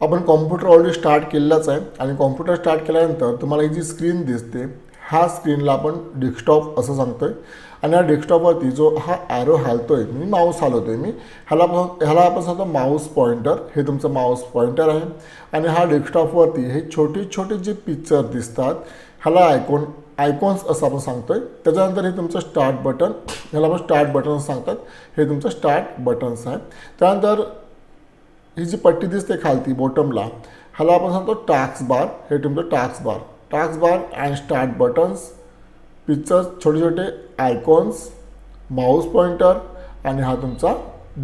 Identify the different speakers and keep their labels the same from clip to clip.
Speaker 1: आपण computer already start केलेलाच आहे. आणि कॉम्प्युटर स्टार्ट केल्यानंतर तुम्हाला ही जी स्क्रीन दिसते ह्या स्क्रीनला आपण डेस्कटॉप असं सांगतो आहे आणि या डेस्कटॉपवरती जो हा ॲरो हालतोय मी माऊस आहे मी ह्याला ह्याला आपण सांगतो माऊस पॉइंटर हे तुमचं माऊस पॉइंटर आहे. आणि हा डेस्कटॉपवरती हे छोटे छोटे जे पिक्चर दिसतात ह्याला आयकॉन आयकॉन्स असं आपण सांगतो आहे त्याच्यानंतर हे तुमचं स्टार्ट बटन ह्याला आपण स्टार्ट बटन सांगतात. हे तुमचं स्टार्ट बटन्स आहे. त्यानंतर ही जी पट्टी दिसते खालती बॉटमला ह्याला आपण सांगतो टॅक्स बार हे तुमचं टाक्स bar task bar and start buttons pictures छोटे छोटे आयकॉन्स माऊस पॉइंटर आणि हा तुमचा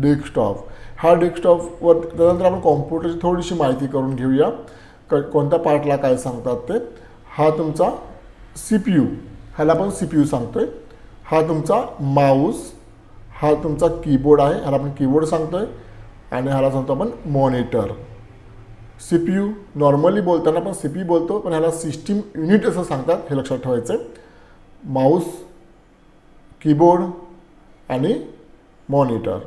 Speaker 1: डेस्कटॉप हा डेस्कटॉपवर त्यानंतर आपण कॉम्प्युटरची थोडीशी माहिती करून घेऊया. क कोणत्या पार्टला काय सांगतात ते. हा तुमचा सी पी यू ह्याला आपण सी पी यू सांगतो आहे हा तुमचा माऊस हा तुमचा कीबोर्ड आहे. ह्याला आपण कीबोर्ड सांगतो आहे आणि ह्याला सांगतो आपण monitor C P U normally बोलताना आपण सी पी यू बोलतो पण ह्याला सिस्टीम युनिट असं सांगतात हे लक्षात ठेवायचं आहे माऊस कीबोर्ड आणि मॉनिटर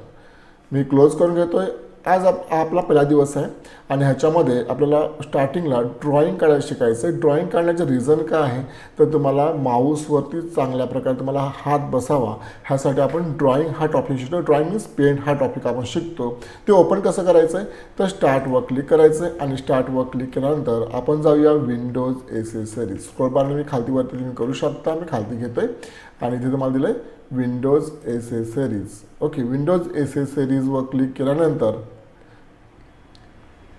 Speaker 1: मी क्लोज करून घेतो आहे आज आप आपला पहिला दिवस आहे आणि ह्याच्यामध्ये आपल्याला स्टार्टिंगला ड्रॉईंग काढायला शिकायचं आहे. ड्रॉईंग काढण्याचं रिझन काय आहे? तर तुम्हाला माऊसवरती चांगल्या प्रकारे तुम्हाला हात बसावा. ह्यासाठी आपण ड्रॉईंग हा टॉपिक शिकतो. ड्रॉईंग मीन्स पेंट हा टॉपिक आपण शिकतो. ते ओपन कसं करायचं आहे तर स्टार्टवर क्लिक करायचं आहे आणि स्टार्टवर क्लिक केल्यानंतर आपण जाऊया विंडोज एसेसरीज स्क्रोल बारने मी खालतीवरती तुम्ही करू शकता. मी खालती घेतो आहे आणि इथे तुम्हाला दिलं आहे विंडोज एसेसरीज ओके विंडोज एसेसरीजवर क्लिक केल्यानंतर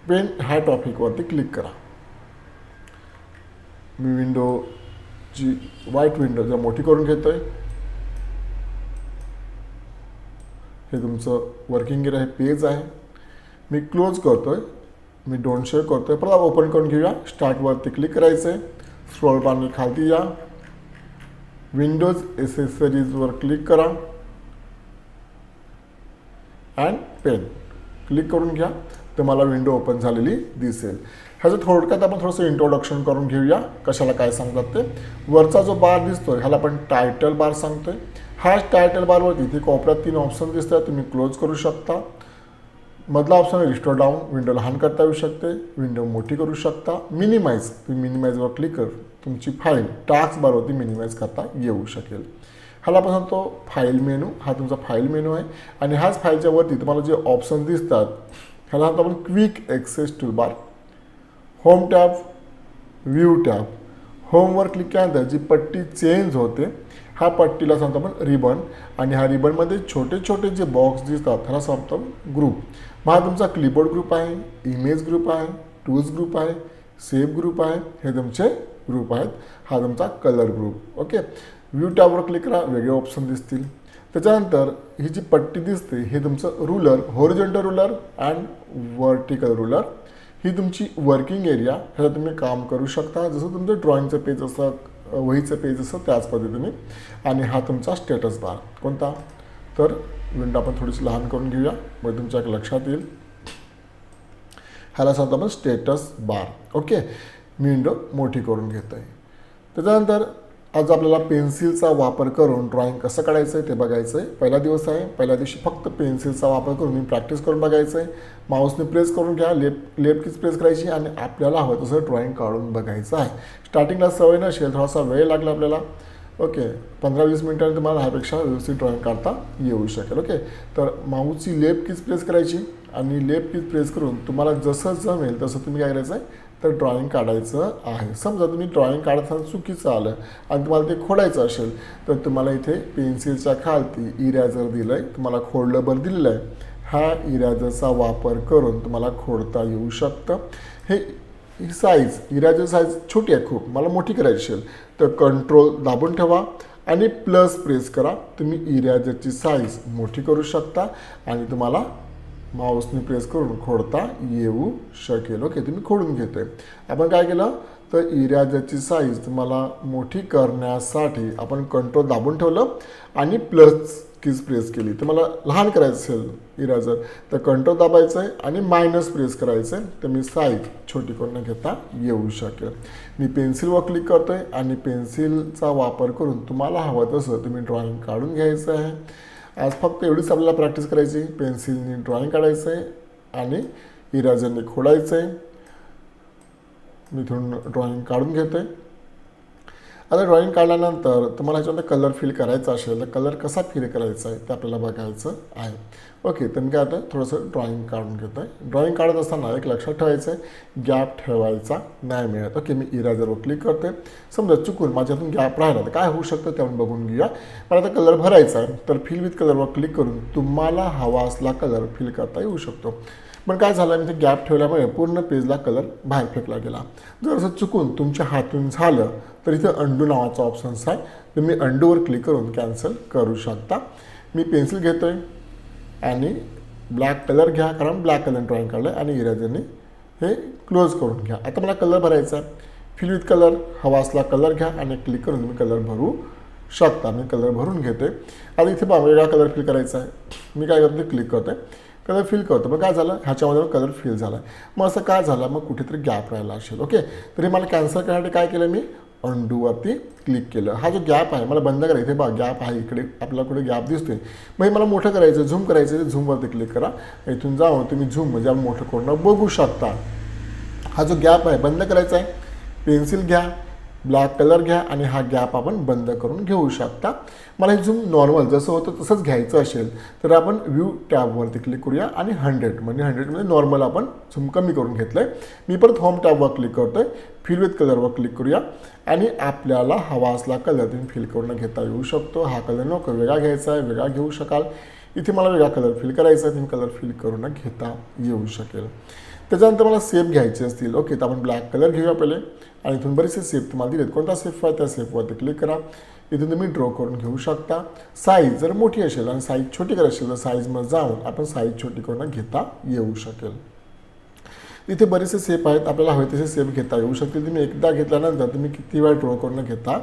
Speaker 1: पेन ह्या टॉपिकवरती क्लिक करा. मी विंडोची व्हाईट विंडो जर मोठी करून घेतो आहे हे तुमचं वर्किंग एरिया हे पेज आहे. मी क्लोज करतो आहे मी डोंट शेअर करतो आहे परत ओपन करून घेऊया. स्टार्टवरती क्लिक करायचं आहे स्क्रॉल पॅनल खालती या. विंडोज एसेसरीजवर क्लिक करा. अँड पेन क्लिक करून घ्या. तुम्हाला विंडो ओपन झालेली दिसेल. ह्याचं थोडक्यात आपण थोडंसं इंट्रोडक्शन करून घेऊया कशाला काय सांगतात ते. वरचा जो बार दिसतो ह्याला आपण टायटल बार सांगतोय. हा टायटल बारवरती इथे कोपऱ्यात तीन ऑप्शन दिसतात तुम्ही क्लोज करू शकता. मधला ऑप्शन रिस्टोर डाऊन विंडो लहान करता येऊ शकते. विंडो मोठी करू शकता. मिनिमाइज तुम्ही मिनिमाइजवर क्लिक कर तुमची फाईल टास्क बारवरती मिनिमाइज करता येऊ शकेल. ह्याला आपण सांगतो फाईल मेनू हा तुमचा फाईल मेनू आहे. आणि ह्याच फाईलच्या वरती तुम्हाला जे ऑप्शन दिसतात ह्याला सांगतो आपण quick access toolbar home tab view tab होमवर click केल्यानंतर जी पट्टी चेंज होते ह्या पट्टीला सांगतो आपण रिबन आणि ह्या रिबनमध्ये छोटे छोटे जे बॉक्स दिसतात ह्याला सांगतो ग्रुप मग हा तुमचा क्लिपबोर्ड ग्रुप आहे इमेज ग्रुप आहे टूल्स ग्रुप आहे सेफ ग्रुप आहे हे तुमचे ग्रुप आहेत. हा तुमचा कलर ग्रुप ओके व्ह्यू टॅबवर क्लिक करा वेगळे ऑप्शन दिसतील. त्याच्यानंतर ही जी पट्टी दिसते हे तुमचं ruler horizontal ruler and vertical ruler ही तुमची वर्किंग एरिया ह्याला तुम्ही काम करू शकता. जसं तुमचं ड्रॉइंगचं पेज असं वहीचं पेज असं त्याच पद्धतीने. आणि हा तुमचा स्टेटस बार कोणता? तर विंडो आपण थोडीशी लहान करून घेऊया. मग तुमच्या लक्षात येईल. ह्याला सांगतो आपण स्टेटस बार ओके मी विंडो मोठी करून घेतो आहे त्याच्यानंतर आज आपल्याला पेन्सिलचा वापर करून ड्रॉईंग कसं काढायचं आहे ते बघायचं आहे पहिला दिवस आहे. पहिल्या दिवशी फक्त पेन्सिलचा वापर करून मी प्रॅक्टिस करून बघायचं आहे माऊसने प्रेस करून घ्या. लेफ्ट लेफ्ट कीज प्रेस करायची आणि आपल्याला हवं तसं ड्रॉईंग काढून बघायचं आहे. स्टार्टिंगला सवय नसेल थोडासा वेळ लागला आपल्याला. ओके पंधरा वीस मिनिटांनी तुम्हाला ह्यापेक्षा व्यवस्थित ड्रॉईंग काढता येऊ शकेल. ओके तर माऊसची लेप कीज प्रेस करायची? आणि लेप कीज प्रेस करून तुम्हाला जसं जमेल तसं तुम्ही काय करायचं आहे तर ड्रॉईंग काढायचं आहे. समजा तुम्ही ड्रॉईंग काढताना चुकीचं आलं आणि तुम्हाला ते खोडायचं असेल तर तुम्हाला इथे पेन्सिलच्या खालती इरॅझर दिलं आहे तुम्हाला खोडलं बरं दिलेलं आहे. हा इरॅझरचा वापर करून तुम्हाला खोडता येऊ शकतं. हे साईज इरॅझर साईज छोटी आहे खूप. मला मोठी करायची असेल तर कंट्रोल दाबून ठेवा आणि प्लस प्रेस करा. तुम्ही इरॅझरची साईज मोठी करू शकता आणि तुम्हाला माऊसने प्रेस करून खोडता येऊ शकेल. ओके मी खोडून घेतोय. आपण काय केलं? तर इराजाची साईज तुम्हाला मोठी करण्यासाठी आपण कंट्रोल दाबून ठेवलं आणि प्लस कीज प्रेस केली. तर मला लहान करायचं असेल इराजर तर कंट्रोल दाबायचं आहे आणि मायनस प्रेस करायचं आहे तर मी साईज छोटी करून घेता येऊ शकेल. मी पेन्सिलवर क्लिक करतो आहे आणि पेन्सिलचा वापर करून तुम्हाला हवं तसं तुम्ही ड्रॉइंग काढून घ्यायचं आहे. आज फक्त एवढीच आपल्याला प्रॅक्टिस करायची पेन्सिलने ड्रॉईंग काढायचं आहे आणि इराजरने खोडायचं आहे मी इथून ड्रॉईंग काढून आहे आता ड्रॉईंग काढल्यानंतर तुम्हाला ह्याच्यामध्ये कलर फिल करायचा असेल तर कलर कसा फिल करायचा आहे ते आपल्याला बघायचं आहे. ओके तर मी काय आता थोडंसं ड्रॉईंग काढून घेतो आहे ड्रॉईंग काढत असताना एक लक्षात ठेवायचं आहे गॅप ठेवायचा नाही मिळत. ओके मी इराजरवर क्लिक करते समजा चुकून माझ्यातून गॅप राहिला तर काय होऊ शकतं त्यावर बघून घेऊया. मला आता कलर भरायचा आहे तर फिल विथ कलरवर क्लिक करून तुम्हाला हवा असला कलर फिल करता येऊ शकतो. पण काय झालं मी ते गॅप ठेवल्यामुळे पूर्ण पेजला कलर बाहेर फेकला गेला. जर असं चुकून तुमच्या हातून झालं तर इथं अंडू नावाचा ऑप्शन्स आहे. तुम्ही अंडूवर क्लिक करून कॅन्सल करू शकता. मी पेन्सिल घेतो आहे आणि ब्लॅक कलर घ्या कारण ब्लॅक कलर ड्रॉईंग काढलं आणि इरेजरने हे क्लोज करून घ्या. आता मला कलर भरायचा आहे. फिल विथ कलर हवा असला कलर घ्या आणि क्लिक करून तुम्ही कलर भरू शकता. मी कलर भरून घेते आता इथे वेगळा कलर फिल करायचा आहे. मी काय करतो क्लिक करतो कलर फिल करतो. मग काय झालं? ह्याच्यामध्ये कलर फिल झाला. मग असं काय झालं? मग कुठेतरी गॅप राहिला असेल. ओके तरी मला कॅन्सल करण्यासाठी काय केलं मी? अंडूवरती क्लिक केलं. हा जो गॅप आहे मला बंद करायचं बा गॅप आहे इकडे. आपल्याला कुठे गॅप दिसतोय. मग हे मला मोठं करायचं झूम करायचं तर झूमवरती क्लिक करा. इथून जाऊन तुम्ही झूम म्हणजे मोठं करून बघू शकता. हा जो गॅप आहे बंद करायचा आहे. पेन्सिल घ्या. ब्लॅक कलर घ्या आणि हा गॅप आपण बंद करून घेऊ शकता. मला हे झूम नॉर्मल जसं होतं तसंच घ्यायचं असेल तर आपण व्ह्यू टॅबवरती क्लिक करूया आणि हंड्रेड म्हणजे हंड्रेडमध्ये नॉर्मल आपण झूम कमी करून घेतलं आहे मी परत होम टॅबवर क्लिक करतो आहे फिल विथ कलरवर क्लिक करूया आणि आपल्याला हवा असला कलर तुम्ही फिल करून घेता येऊ शकतो. हा कलर नको वेगळा घ्यायचा आहे वेगळा घेऊ शकाल. इथे मला वेगळा कलर फिल करायचा आहे तुम्ही कलर फिल करून घेता येऊ शकेल. त्याच्यानंतर मला सेप घ्यायचे असतील. ओके तर आपण ब्लॅक कलर घेऊया पहिले. आणि इथून बरेचसे सेप तुम्हाला दिलेत. कोणता सेफ आहे? त्या सेफवरती क्लिक करा. इथून तुम्ही ड्रॉ करून घेऊ शकता. साईज जर मोठी असेल आणि साईज छोटी करायची असेल तर साईजमध्ये जाऊन आपण साईज छोटी करून घेता येऊ शकेल. इथे बरेचसे सेप आहेत. आपल्याला हवे तसे सेप घेता येऊ शकतील. तुम्ही एकदा घेतल्यानंतर तुम्ही किती वेळ ड्रॉ करून घेता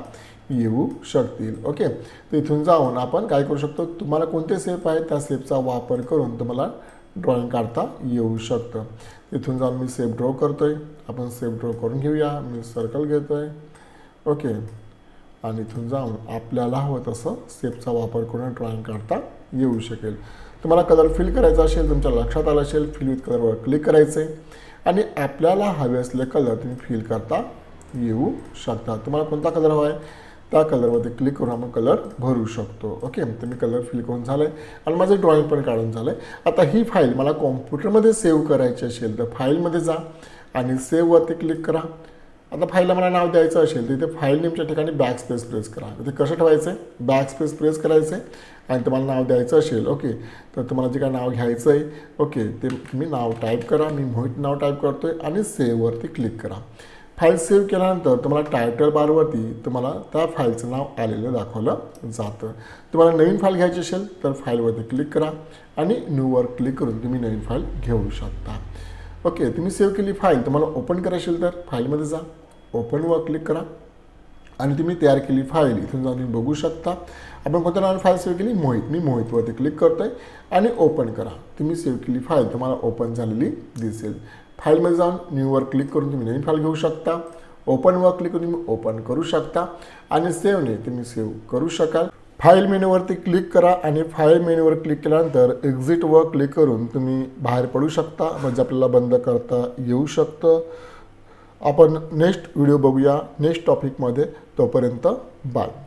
Speaker 1: येऊ शकतील. ओके तर इथून जाऊन आपण काय करू शकतो? तुम्हाला कोणते सेप आहेत त्या सेपचा वापर करून तुम्हाला ड्रॉईंग काढता येऊ शकतं. इथून जाऊन मी सेफ ड्रॉ करतो आहे आपण सेफ ड्रॉ करून घेऊया. मी सर्कल घेतो आहे ओके. आणि इथून जाऊन आपल्याला हवं तसं सेपचा वापर करून ड्रॉईंग काढता येऊ शकेल. तुम्हाला कलर फिल करायचा असेल तुमच्या लक्षात आलं असेल फिल विथ कलरवर क्लिक करायचं. आहे आणि आपल्याला हवे असले कलर तुम्ही फिल करता येऊ शकता. तुम्हाला कोणता कलर हवा आहे? त्या कलरवरती क्लिक करून आपण कलर भरू शकतो. ओके तर मी कलर फिल करून झालं आहे आणि माझं ड्रॉईंग पण काढून झालं आहे आता ही फाईल मला कॉम्प्युटरमध्ये सेव्ह करायची असेल तर फाईलमध्ये जा आणि सेव्हवरती क्लिक करा. आता फाईलला मला नाव द्यायचं असेल तर इथे फाईल नेमच्या ठिकाणी बॅक स्पेस प्रेस करा इथे कसं ठेवायचं? आहे बॅक स्पेस प्रेस करायचं आहे आणि तुम्हाला नाव द्यायचं असेल ओके तर तुम्हाला जे काय नाव घ्यायचं आहे ओके ते तुम्ही नाव टाईप करा. मी मोहित नाव टाईप करतो आहे आणि सेव्हवरती क्लिक करा. फाईल सेव्ह केल्यानंतर तुम्हाला टायटल बारवरती तुम्हाला त्या फाईलचं नाव आलेलं दाखवलं जातं. तुम्हाला नवीन फाईल घ्यायची असेल तर फाईलवरती क्लिक करा आणि न्यूवर क्लिक करून तुम्ही नवीन फाईल घेऊ शकता. ओके तुम्ही सेव्ह केली फाईल तुम्हाला ओपन करायची असेल तर फाईलमध्ये जा ओपनवर क्लिक करा आणि तुम्ही तयार केली फाईल इथून जाऊन तुम्ही बघू शकता. आपण कोणत्या नावाने फाईल सेव्ह केली? मोहित. मी मोहितवरती क्लिक करतो आहे आणि ओपन करा. तुम्ही सेव्ह केली फाईल तुम्हाला ओपन झालेली दिसेल. फाईलमध्ये जाऊन न्यूवर क्लिक करून तुम्ही नवीन फाईल घेऊ शकता. ओपनवर क्लिक करून तुम्ही ओपन करू शकता. आणि सेव्हने तुम्ही सेव्ह करू शकाल. फाईल मेनूवरती क्लिक करा आणि फाईल मेनूवर क्लिक केल्यानंतर एक्झिटवर क्लिक करून तुम्ही बाहेर पडू शकता. म्हणजे आपल्याला बंद करता येऊ शकतं. आपण नेक्स्ट व्हिडिओ बघूया. नेक्स्ट टॉपिकमध्ये तोपर्यंत बाय.